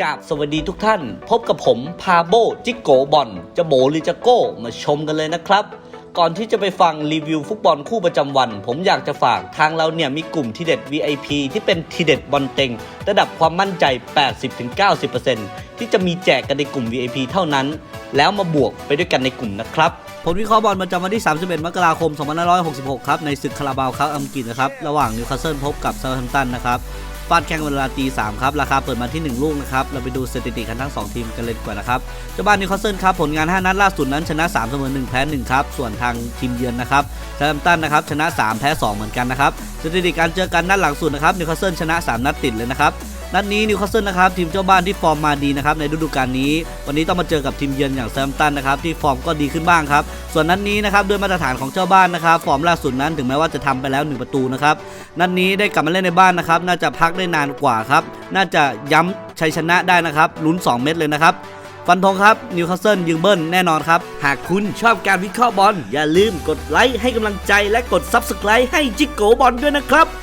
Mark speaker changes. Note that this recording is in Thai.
Speaker 1: กราบสวัสดีทุกท่าน พบกับผมพาโบจิโกบอลจะโบหรือจะโก้มาชมกันเลยนะครับก่อนที่จะไปฟังรีวิวฟุตบอลคู่ประจำวัน ผมอยากจะฝากทางเราเนี่ยมีกลุ่มทีเด็ด VIP ที่เป็นทีเด็ดบอลเต็ง ระดับความมั่นใจ 80-90%ที่จะมีแจกกันในกลุ่ม VIP เท่านั้น แล้วมาบวกไปด้วยกันในกลุ่มนะครับผลวิเคราะห์บอลประจำวันที่ 31 มกราคม 2566 ครับ ในศึกคาราบาวครับอังกฤษนะครับ ระหว่างนิวคาสเซิลพบกับเซาท์แฮมป์ตันนะครับ ฟาดแข่งเวลาตี3ครับ ราคาเปิดมาที่ 1 ลูกนะครับ เราไปดูสถิติกันทั้ง 2 ทีมกันเลยดีกว่านะครับ เจ้าบ้านนิวคาสเซิลครับ ผลงาน 5 นัดล่าสุดนั้นชนะ 3 เสมอ 1 แพ้ 1 ครับ ส่วนทางทีมเยือนนะครับเซาท์มตันนะครับ ชนะ 3 แพ้ 2 เหมือนกันนะครับ สถิติการเจอกันนัดหลังสุดนะครับนิวคาสเซิลชนะ 3 นัดติดเลยนะครับ นัดนี้นิวคาสเซิลนะครับทีมเจ้าบ้านที่ฟอร์มมาดีนะครับในฤดูกาลนี้ วันนี้ต้องมาเจอกับทีมเยือนอย่างแซมป์ตันนะครับที่ฟอร์มก็ดีขึ้นบ้างครับส่วนนัดนี้นะครับด้วยมาตรฐานของเจ้าบ้านนะครับฟอร์มล่าสุดนั้นถึงแม้ว่าจะทำไปแล้ว 1 ประตูนะครับนัดนี้ได้กลับมาเล่นในบ้านนะครับน่าจะพักได้นานกว่าครับน่าจะย้ำชัยชนะได้นะครับลุ้น 2 เม็ดเลยนะครับฟันธงครับนิวคาสเซิลยิงเบิ้ลแน่นอนครับ หากคุณชอบการวิเคราะห์บอลอย่าลืมกดไลค์ให้กำลังใจและกด Subscribe ให้จิกโกบอลด้วยนะครับ